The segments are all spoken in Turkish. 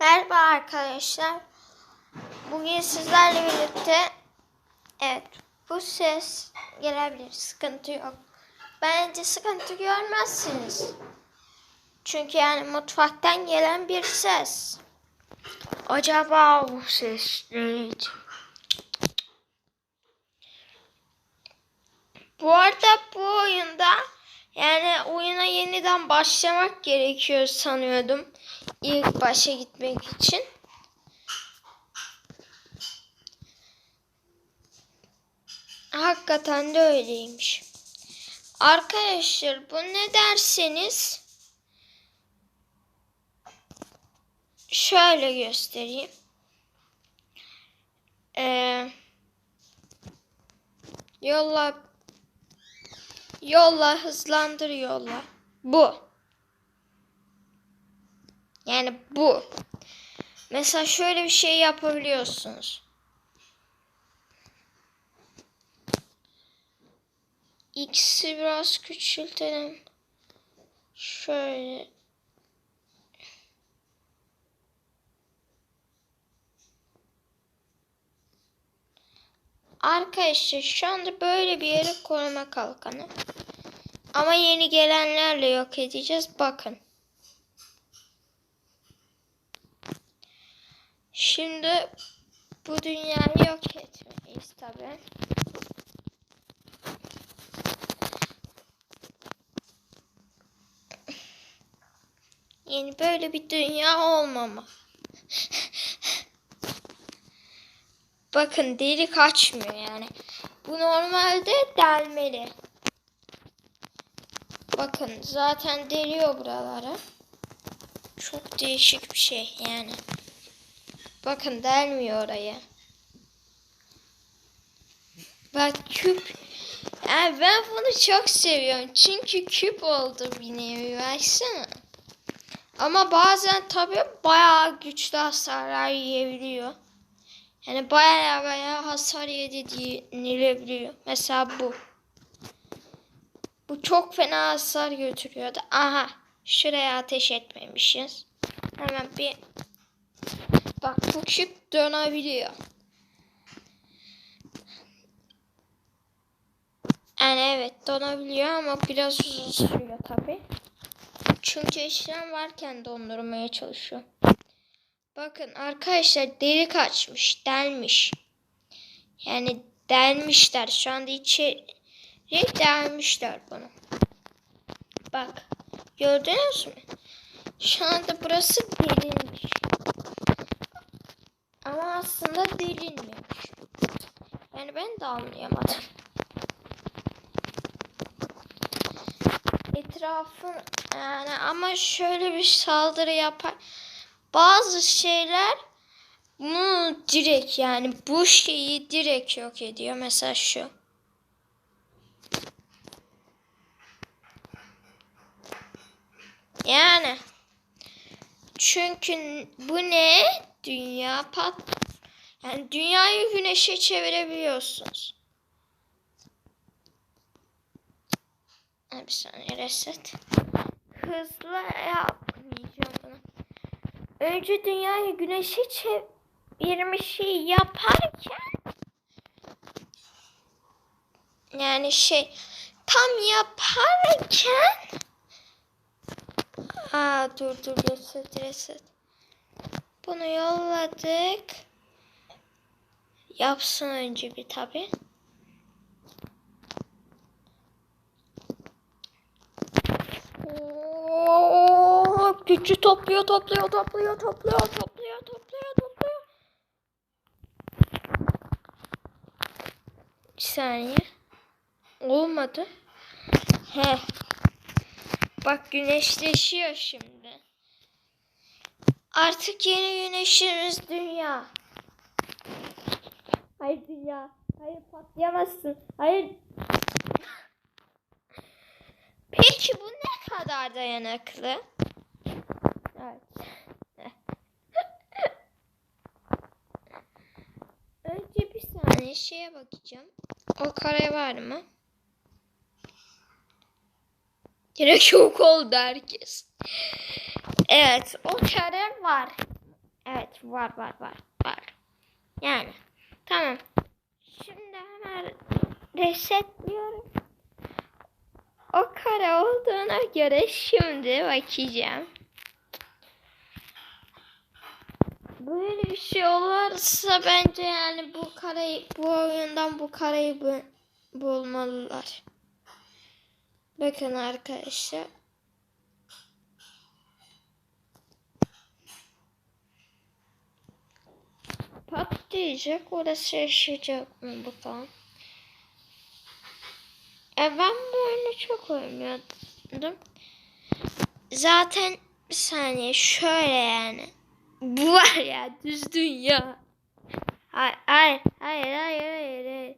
Merhaba arkadaşlar. Bugün sizlerle birlikte evet bu ses gelebilir. Sıkıntı yok. Bence sıkıntı görmezsiniz. Çünkü yani mutfaktan gelen bir ses. Acaba bu ses neydi? Bu arada bu oyunda yani oyuna yeniden başlamak gerekiyor sanıyordum. İlk başa gitmek için. Hakikaten de öyleymiş. Arkadaşlar bu ne derseniz şöyle göstereyim. Ee, yolla yolla hızlandır yolla. Bu. Yani bu. Mesela şöyle bir şey yapabiliyorsunuz. X'i biraz küçültelim. Şöyle. Arkadaşlar şu anda böyle bir yere koruma kalkanı. Ama yeni gelenlerle yok edeceğiz. Bakın. Şimdi bu dünyayı yok etmeyiz tabi. Yani böyle bir dünya olmama. Bakın deri kaçmıyor yani. Bu normalde delmeli. Bakın zaten deliyor buraları. Çok değişik bir şey yani. Bakın delmiyor oraya. Bak küp. Yani ben bunu çok seviyorum. Çünkü küp oldu bir nevi. Baksana. Ama bazen tabi bayağı güçlü hasarlar yiyebiliyor. Yani bayağı bayağı hasar yedi denilebiliyor. Mesela bu. Bu çok fena hasar götürüyordu. Aha. Şuraya ateş etmemişiz. Hemen bir Bak bu küp dönebiliyor. Yani evet donabiliyor ama biraz uzun sürüyor tabi. Çünkü işlem varken dondurmaya çalışıyor. Bakın arkadaşlar deri kaçmış, delmiş. Yani delmişler. Şu anda içeri delmişler bunu. Bak gördünüz mü? Şu anda burası delinmiş. Ama aslında delinmemiş. Yani ben de anlayamadım. Etrafın yani ama şöyle bir saldırı yapar. Bazı şeyler bunu direkt yani bu şeyi direkt yok ediyor. Mesela şu. Yani çünkü bu ne? Dünya pat. Yani dünyayı güneşe çevirebiliyorsunuz. Bir saniye reset. Hızlı yapmayacağım bunu. Önce dünyayı güneşe çevirmişi yaparken yani şey tam yaparken Aa dur dur reset reset. Bunu yolladık. Yapsın önce bir tabi. Gücü topluyor, topluyor, topluyor, topluyor, topluyor, topluyor, topluyor. Bir saniye. Olmadı. He. Bak güneşleşiyor şimdi. Artık yeni güneşimiz dünya. Hayır dünya. Hayır patlayamazsın. Hayır. Peki bu ne kadar dayanıklı? Evet. Önce bir saniye şeye bakacağım. O kare var mı? Direkt yok oldu herkes. Evet o kare var. Evet var var var var. Yani tamam. Şimdi hemen resetliyorum. O kare olduğuna göre şimdi bakacağım. Böyle bir şey olursa bence yani bu kareyi bu oyundan bu kareyi bu, bulmalılar. Bakın arkadaşlar. Patlayacak. Orası yaşayacak mı bakalım. E ben bu oyunu çok oynuyordum. Zaten bir saniye şöyle yani. Bu var ya düz dünya. Hayır hayır hayır hayır hayır.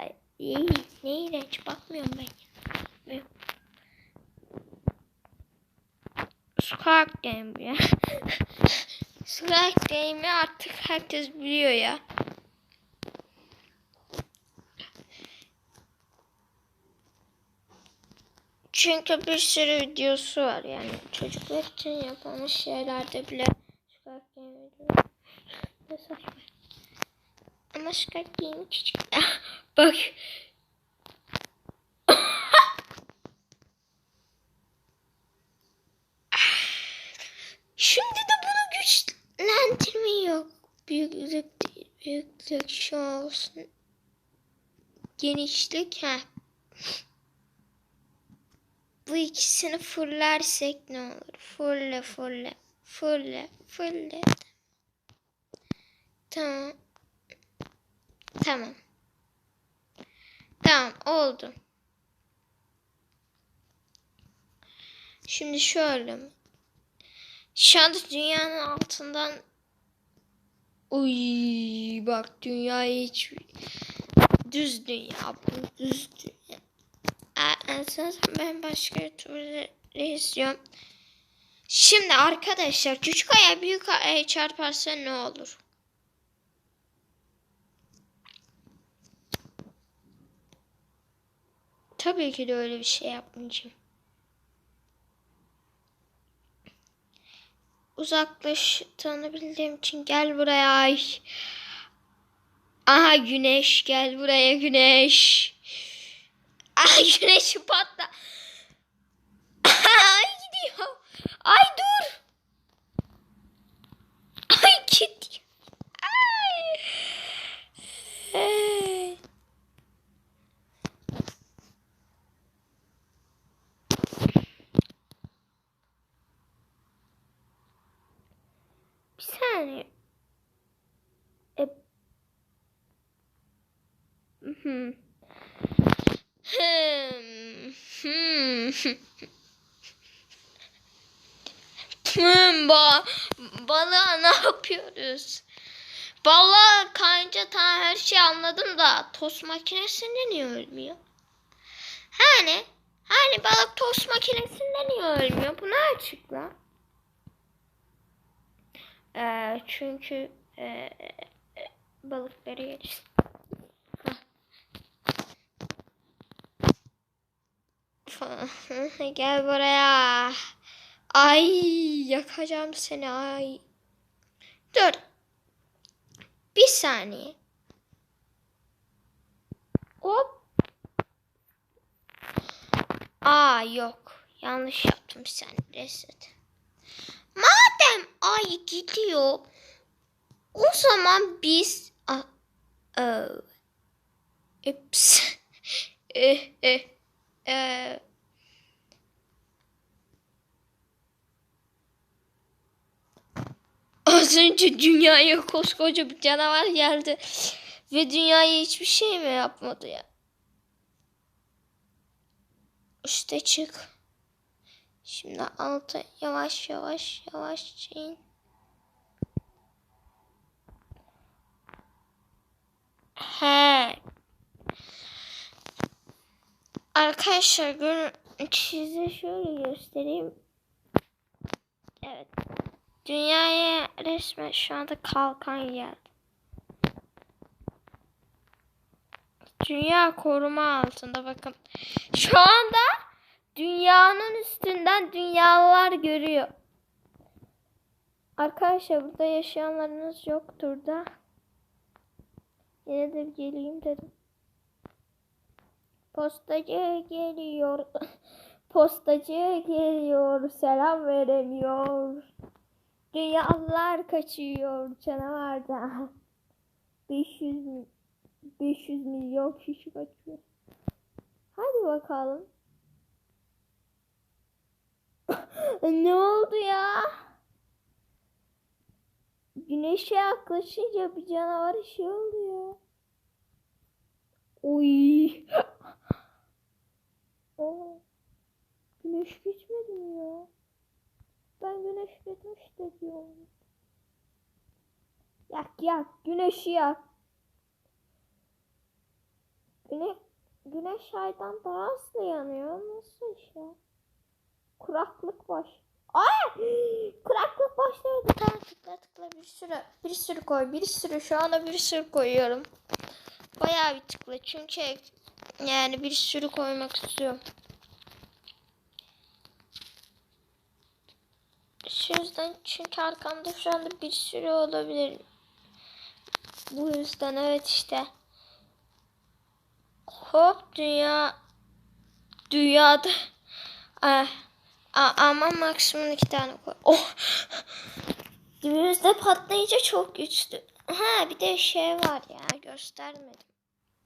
Ay, iyi, ne iğrenç bakmıyorum ben. ya. Squad Game ya. Squad Game'i artık herkes biliyor ya. Çünkü bir sürü videosu var yani çocuklar için yapılmış şeylerde bile Squad Game. Ne. Ama Squad Game'i küçük. Bak. Şimdi de bunu güçlendirme yok. Büyüklük değil. Büyüklük şu. Genişlik ha. Bu ikisini fullersek ne olur? Fulle fulle. Fulle fulle. Tamam. Tamam. Tamam oldu. Şimdi şöyle mi? Şu anda dünyanın altından Uy bak dünyayı hiç düz dünya bu düz dünya. Zaten ben başka YouTuber'ları izliyorum. Şimdi arkadaşlar küçük aya büyük aya çarparsa ne olur? Tabii ki de öyle bir şey yapmayacağım. Uzaklaştığını bildiğim için gel buraya ay. Aha güneş gel buraya güneş. Ay güneş patla. Ay gidiyor. Ay dur. Ay gidiyor. Ay. Ay. Bir saniye. E... Hmm. Hmm. Hmm. Hmm, ba balığa ne yapıyoruz? Balığa kayınca tamam her şeyi anladım da tost makinesinde niye ölmüyor? Hani hani balık tost makinesinde niye ölmüyor? Bu ne açıkla? Ee, çünkü e, balıkları yeriz. Gel buraya. Ay yakacağım seni ay. Dur. Bir saniye. Hop. Aa yok. Yanlış yaptım sen reset. Madem ay gidiyor. O zaman biz a, a, ups. eh, eh, eh. Az önce dünyaya koskoca bir canavar geldi. Ve dünyaya hiçbir şey mi yapmadı ya? İşte çık. Şimdi altı yavaş yavaş yavaş in. He. Arkadaşlar görün size şöyle göstereyim. Evet. Dünyaya resmen şu anda kalkan geldi. Dünya koruma altında bakın. Şu anda dünyanın üstünden dünyalar görüyor. Arkadaşlar burada yaşayanlarınız yoktur da. Yine de geleyim dedim. Postacı geliyor. Postacı geliyor. Selam veremiyor. Dünyalar kaçıyor canavarda. 500 mi- 500 milyon kişi kaçıyor. Hadi bakalım. ne oldu ya? Güneşe yaklaşınca bir canavar şey oldu ya. Oy. Oo. Güneş geçmedi mi ya? Ben güneş geçmiş de diyorum. Yak yak. Güneşi yak. Güneş, güneş aydan daha hızlı yanıyor. Nasıl iş ya? Kuraklık baş. Ay! Kuraklık başladı. Tamam tıkla tıkla bir sürü bir sürü koy. Bir sürü şu anda bir sürü koyuyorum. Bayağı bir tıkla çünkü yani bir sürü koymak istiyorum. Şu yüzden çünkü arkamda şu anda bir sürü olabilir. Bu yüzden evet işte. Hop dünya dünyada ah, ama maksimum iki tane koy. Oh. Dibimizde patlayınca çok güçlü. Ha bir de şey var ya göstermedim.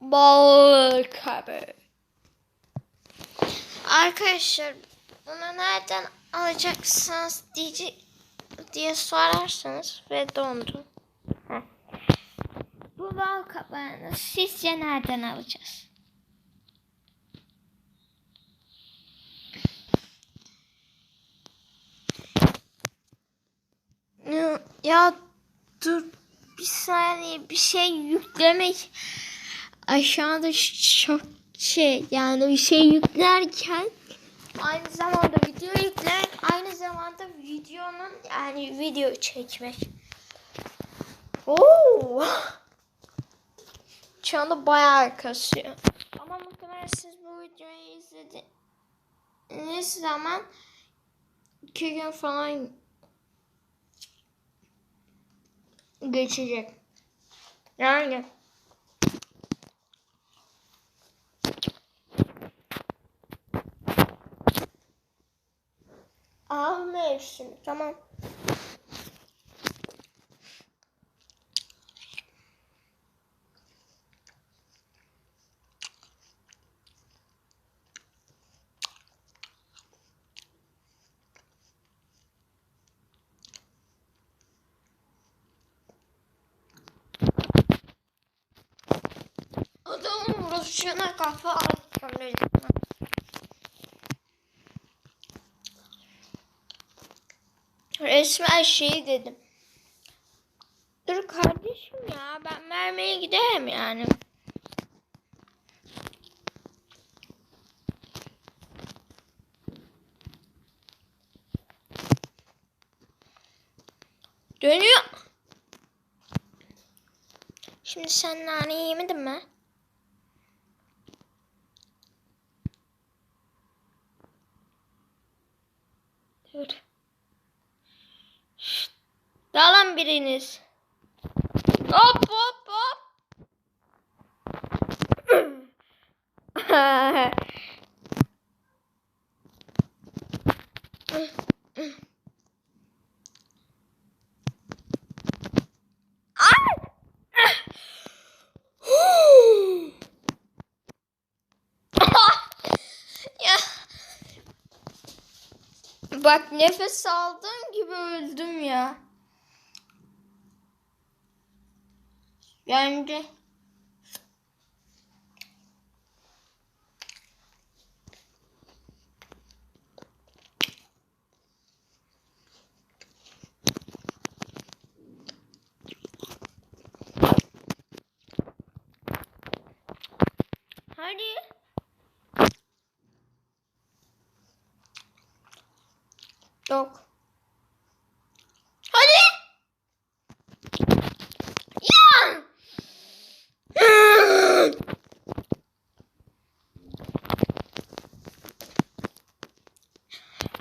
Bal kabı. Arkadaşlar bunu nereden alacaksınız diye, diye sorarsanız ve dondu. Bu bal kabağını sizce nereden alacağız? Ya dur bir saniye bir şey yüklemek aşağıda çok şey yani bir şey yüklerken aynı zamanda video yüklemek aynı zamanda videonun yani video çekmek. Oo. Şu anda bayağı kasıyor. Ama muhtemelen siz bu videoyu izlediğiniz zaman iki gün falan geçecek. Yani Av mevsimi tamam. Adamın Rusçuna kafa attım resmen. Resmen şey dedim. Dur kardeşim ya ben vermeye giderim yani. Dönüyor. Şimdi sen nane yemedin mi? Biriniz. Hop hop hop. Bak nefes aldığım gibi öldüm ya. Bence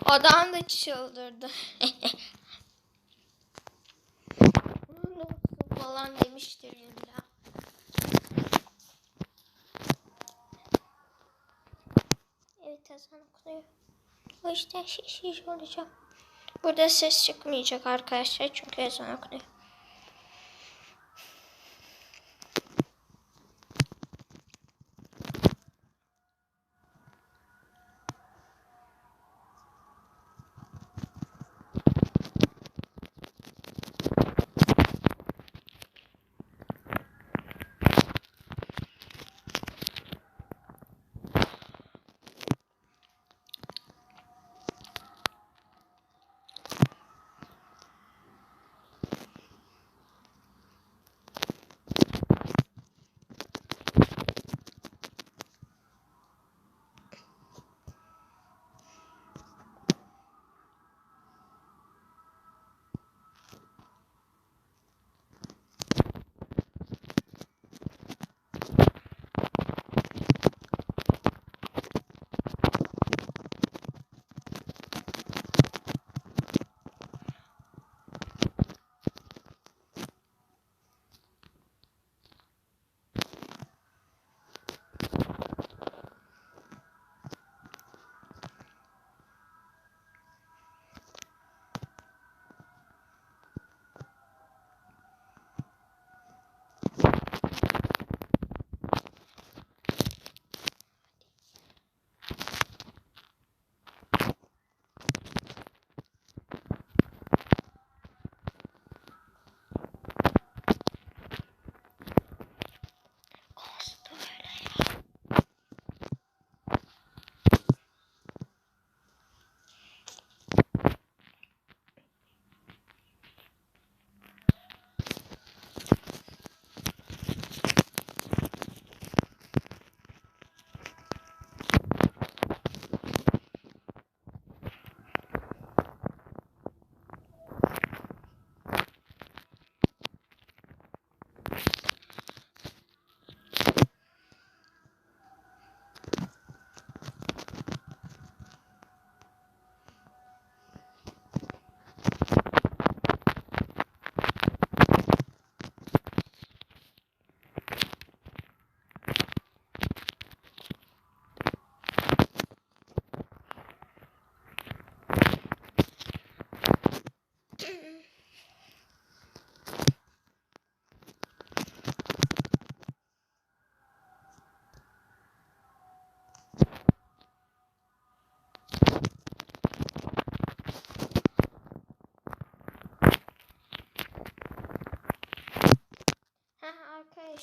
Adam da çıldırdı. falan demiştir illa. Evet Hasan okuyor. O işte şiş şiş olacak. Burada ses çıkmayacak arkadaşlar çünkü ezan okunuyor.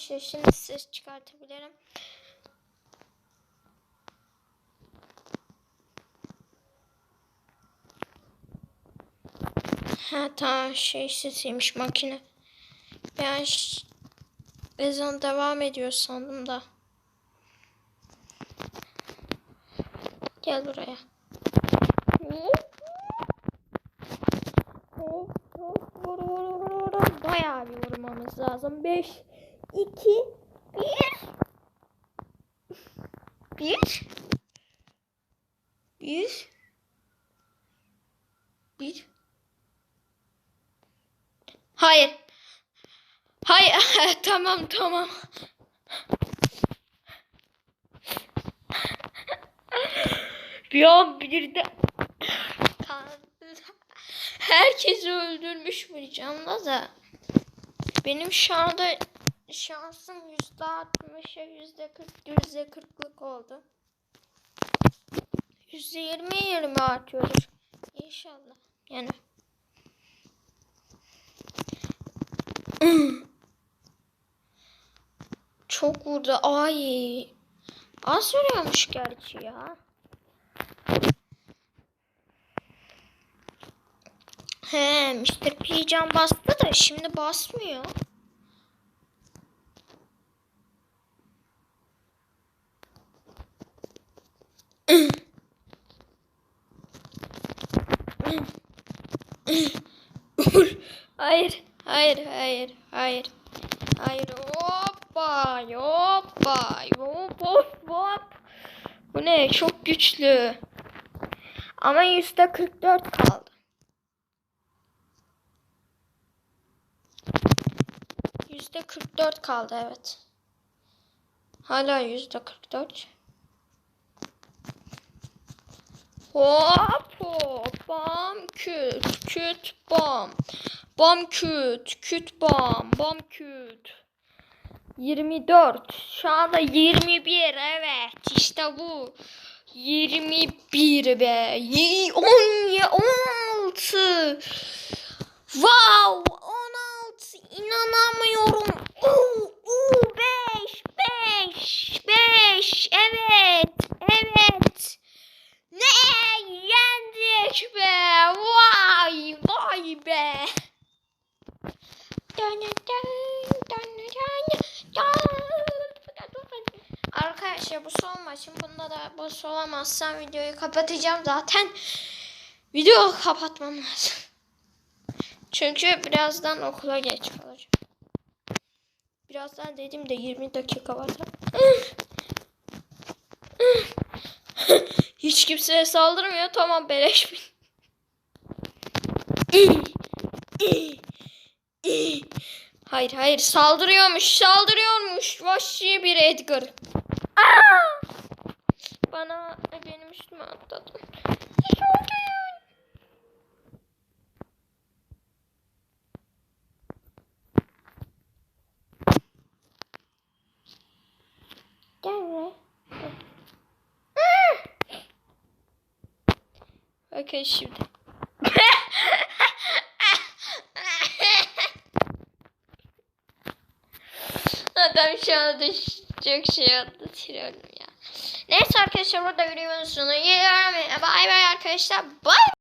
Arkadaşlar şimdi ses çıkartabilirim. Ha tamam şey sesiymiş makine. Ben ezan devam ediyor sandım da. Gel buraya. Bayağı bir vurmamız lazım. 5, 2, 1. 1. 1. 1. Hayır. Hayır. tamam tamam. Bir an bir de herkesi öldürmüş bu canla da. Benim şu anda şansım yüzde altmışa yüzde kırk yüzde kırklık oldu. Yüzde yirmi yirmi artıyordur. İnşallah. Yani. Çok vurdu. Ay. Az vuruyormuş gerçi ya. He, Mr. P can bastı da şimdi basmıyor. Hayır, hayır, hayır, hayır. Hayır, hoppa, hoppa, hop, hop, hop. Bu ne? Çok güçlü. Ama yüzde 44 kaldı. yüzde 44 kaldı evet. Hala yüzde 44. Hop hop bam küt küt bam. Bam küt küt bam bam küt. 24. Şu anda 21 evet işte bu. 21 be. Yi- on- 16. Wow 16 inanamıyorum. Oo, oo, 5 5 5 evet evet. Ne yendik be. Vay vay be. Dön, dön, dön, dön, dön. Arkadaşlar bu son maçım. Bunda da bu olamazsam videoyu kapatacağım zaten. Video kapatmam lazım. Çünkü birazdan okula geç kalacağım. Birazdan dedim de 20 dakika var. Hiç kimseye saldırmıyor. Tamam beleş bin. Hayır hayır saldırıyormuş saldırıyormuş. Vahşi bir Edgar. Bana benim üstüme atladın. Bakın şimdi. Adam şu anda çok şey anlatıyorum ya. Neyse arkadaşlar burada videonun geliyorum. Bay bay arkadaşlar. Bay